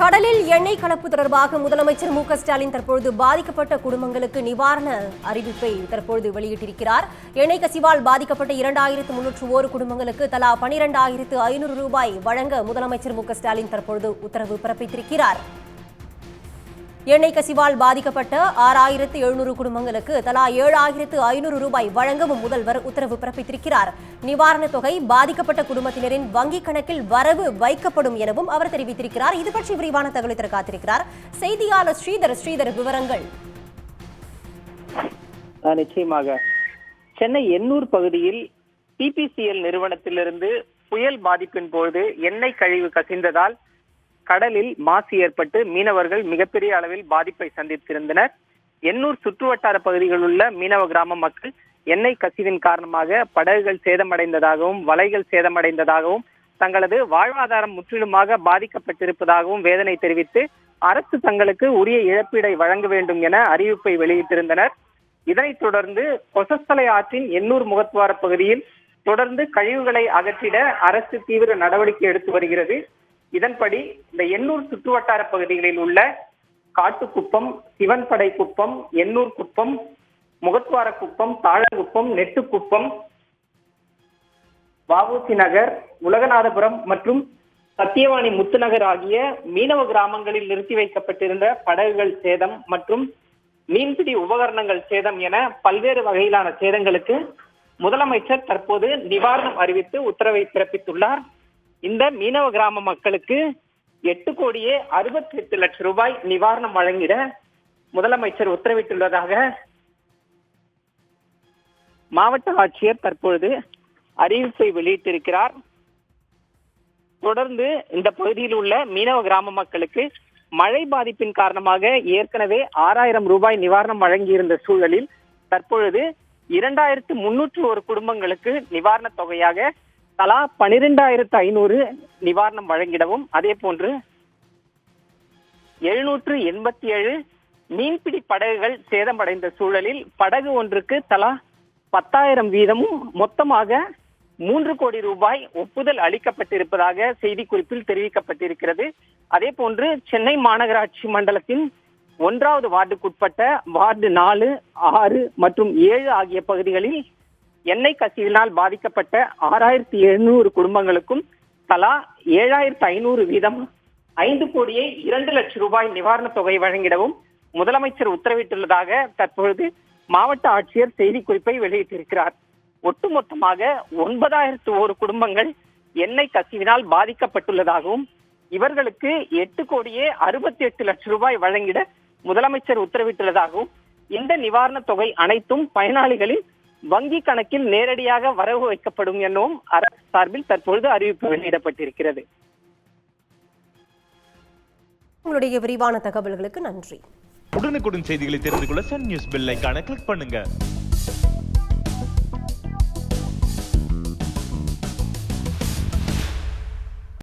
கடலில் எண்ணெய் கலப்பு தொடர்பாக முதலமைச்சர் மு ஸ்டாலின் தற்பொழுது பாதிக்கப்பட்ட குடும்பங்களுக்கு நிவாரண அறிவிப்பை தற்பொழுது வெளியிட்டிருக்கிறார். எண்ணெய் கசிவால் பாதிக்கப்பட்ட இரண்டாயிரத்து முன்னூற்று ஒரு குடும்பங்களுக்கு தலா பனிரெண்டாயிரத்து ஐநூறு ரூபாய் வழங்க முதலமைச்சர் மு ஸ்டாலின் தற்பொழுது உத்தரவு பிறப்பித்திருக்கிறார். எண்ணெய் கசிவால் பாதிக்கப்பட்ட ஆறாயிரத்து எழுநூறு குடும்பங்களுக்கு தலா ஏழாயிரத்து ஐநூறு ரூபாய் வழங்கவும் முதல்வர் உத்தரவு பிறப்பித்திருக்கிறார். நிவாரணத் தொகை பாதிக்கப்பட்ட குடும்பத்தினரின் வங்கிக் கணக்கில் வரவு வைக்கப்படும் எனவும் அவர் தெரிவித்திருக்கிறார். இது பற்றி விரிவான தகவலை தர காத்திருக்கிறார். செய்தியாளர் ஸ்ரீதர் ஸ்ரீதர் விவரங்கள். நிச்சயமாக. சென்னை எண்ணூர் பகுதியில் பிபிசிஎல் நிறுவனத்திலிருந்து புயல் பாதிப்பின் போது எண்ணெய் கழிவு கசிந்ததால் கடலில் மாசு ஏற்பட்டு மீனவர்கள் மிகப்பெரிய அளவில் பாதிப்பை சந்தித்திருந்தனர். எண்ணூர் சுற்றுவட்டார பகுதிகளில் உள்ள மீனவ கிராம மக்கள் எண்ணெய் கசிவின் காரணமாக படகுகள் சேதமடைந்ததாகவும் வலைகள் சேதமடைந்ததாகவும் தங்களது வாழ்வாதாரம் முற்றிலுமாக பாதிக்கப்பட்டிருப்பதாகவும் வேதனை தெரிவித்து அரசு தங்களுக்கு உரிய இழப்பீடை வழங்க வேண்டும் என அறிவிப்பை வெளியிட்டிருந்தனர். இதனைத் தொடர்ந்து கொசஸ்தலை ஆற்றின் எண்ணூர் முகத்துவார பகுதியில் தொடர்ந்து கழிவுகளை அகற்றிட அரசு தீவிர நடவடிக்கை எடுத்து வருகிறது. இதன்படி இந்த எண்ணூர் சுற்றுவட்டார பகுதிகளில் உள்ள காட்டுக்குப்பம் சிவன்படை குப்பம் எண்ணூர் குப்பம் முகத்துவார குப்பம் தாழங்குப்பம் நெட்டுக்குப்பம் வாவூசி நகர் உலகநாதபுரம் மற்றும் சத்தியவாணி முத்துநகர் ஆகிய மீனவ கிராமங்களில் நிறுத்தி வைக்கப்பட்டிருந்த படகுகள் சேதம் மற்றும் மீன்பிடி உபகரணங்கள் சேதம் என பல்வேறு வகையிலான சேதங்களுக்கு முதலமைச்சர் தற்போது நிவாரணம் அறிவித்து உத்தரவை பிறப்பித்துள்ளார். இந்த மீனவ கிராம மக்களுக்கு எட்டு கோடியே அறுபத்தி எட்டு லட்சம் ரூபாய் நிவாரணம் வழங்கிட முதலமைச்சர் உத்தரவிட்டுள்ளதாக மாவட்ட ஆட்சியர் தற்பொழுது அறிவிப்பை வெளியிட்டிருக்கிறார். தொடர்ந்து இந்த பகுதியில் உள்ள மீனவ கிராம மக்களுக்கு மழை பாதிப்பின் காரணமாக ஏற்கனவே ஆறாயிரம் ரூபாய் நிவாரணம் வழங்கியிருந்த சூழலில் தற்பொழுது இரண்டாயிரத்து முன்னூற்று ஒரு குடும்பங்களுக்கு நிவாரணத் தொகையாக தலா பனிரெண்டாயிரத்து ஐநூறு நிவாரணம் வழங்கிடவும் அதே போன்று எழுநூற்று எண்பத்தி ஏழு மீன்பிடி படகுகள் சேதமடைந்த சூழலில் படகு ஒன்றுக்கு தலா பத்தாயிரம் வீதமும் மொத்தமாக மூன்று கோடி ரூபாய் ஒப்புதல் அளிக்கப்பட்டிருப்பதாக செய்திக்குறிப்பில் தெரிவிக்கப்பட்டிருக்கிறது. அதே போன்று சென்னை மாநகராட்சி மண்டலத்தின் ஒன்றாவது வார்டுக்குட்பட்ட வார்டு நாலு ஆறு மற்றும் ஏழு ஆகிய பகுதிகளில் எண்ணெய் கசிவினால் பாதிக்கப்பட்ட ஆறாயிரத்தி எழுநூறு குடும்பங்களுக்கும் தலா ஏழாயிரத்து ஐநூறு வீதம் ஐந்து கோடியே இரண்டு லட்சம் ரூபாய் நிவாரணத் தொகை வழங்கிடவும் முதலமைச்சர் உத்தரவிட்டுள்ளதாக தற்பொழுது மாவட்ட ஆட்சியர் செய்திக்குறிப்பை வெளியிட்டிருக்கிறார். ஒட்டுமொத்தமாக ஒன்பதாயிரத்து ஒரு குடும்பங்கள் எண்ணெய் கசிவினால் பாதிக்கப்பட்டுள்ளதாகவும் இவர்களுக்கு எட்டு கோடியே அறுபத்தி எட்டு லட்சம் ரூபாய் வழங்கிட முதலமைச்சர் உத்தரவிட்டுள்ளதாகவும் இந்த நிவாரணத் தொகை அனைத்தும் பயனாளிகளின் வங்கி கணக்கில் நேரடியாக வரவு வைக்கப்படும் எனவும் அரசு சார்பில் தற்பொழுது அறிவிப்பு வெளியிடப்பட்டிருக்கிறது. உங்களுடைய விரிவான தகவல்களுக்கு நன்றி. உடனுக்குடன் செய்திகளை தெரிந்து கொள்ள சன் நியூஸ் பெல் ஐகானை கிளிக் பண்ணுங்க.